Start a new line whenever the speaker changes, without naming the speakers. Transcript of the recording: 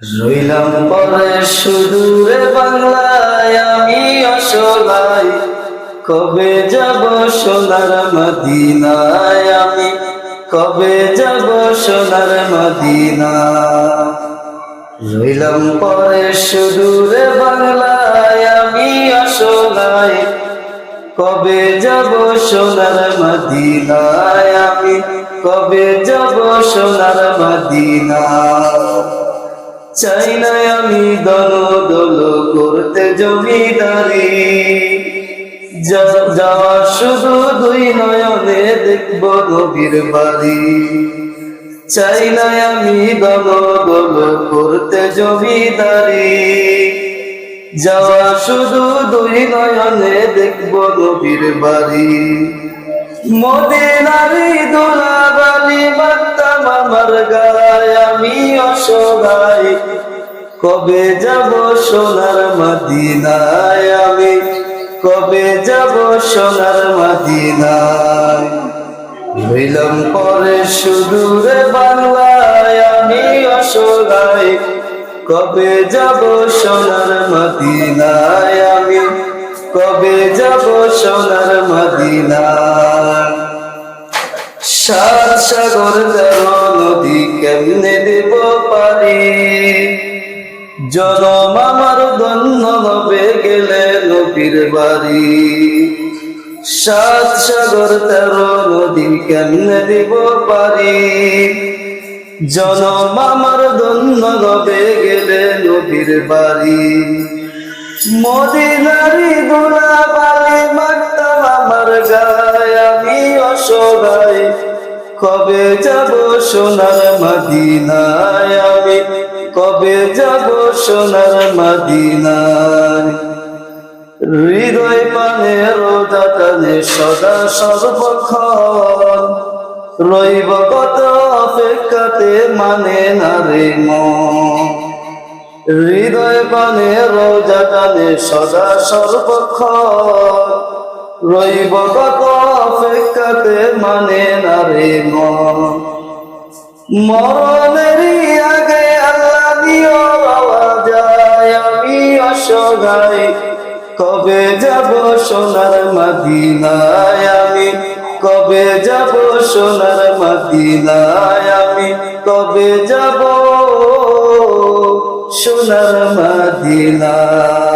রইলাম পরে সুদূরে বাংলায়, আমি অসহায় কবে যাব সোনার মদিনায়? আমি কবে যাব সোনার মদিনা রইলাম পরে সুদূরে বাংলায়, আমি অসহায় কবে যাব সোনার মদিনায়? আমি কবে যাব সোনার মদিনা চাই না আমি দল দল করতে জমিদারি। যাওয়া শুধু দুই নয়নে দেখব নবীর বাড়ি। চাই না আমি দল দল করতে জমিদারি। যাওয়া শুধু দুই নয়নে দেখব নবীর বাড়ি। মদিনারি দোলা বালি মাত্তাম আমার গায়, আমি অসহায়। কবে যাব সোনার মদিনায়? আমি কবে যাব সোনার মদিনায়? রইলাম পরে সুদূরে বাংলায়, আমি অসহায়। কবে যাব সোনার মদিনায়? আমি কবে যাব সোনার মদিনায় সাত সাগর নদী কেমনে দেব পারি? জনম আমার ধন্য হবে গেলে নবীর বাড়ি। সাত সাগর তেরো নদী কেমনে দিব পারি? জনম আমার ধন্য হবে গেলে নবীর বাড়ি। মদিনারি দোলা বালি মারতাম আমার গায়, আমি অসহায়। কবে যাব সোনার মদিনায়? আমি কবে যাব সোনার মদিনায়? হৃদয় পানে রোজা টানে সদা সর্বক্ষণ। রইব কত অপেক্ষাতে মানে না রে মন। হৃদয় পানে রোজা টানে সদা সর্বক্ষণ। রইব কত অপেক্ষাতে মানে না রে মন আগে আল্লাহ দিও পাওয়া যায় আমি অসহায়। কবে যাব সোনার মদিনায় আমি? কবে যাব সোনার মদিনায় আমি? কবে যাব সোনার মদিনায়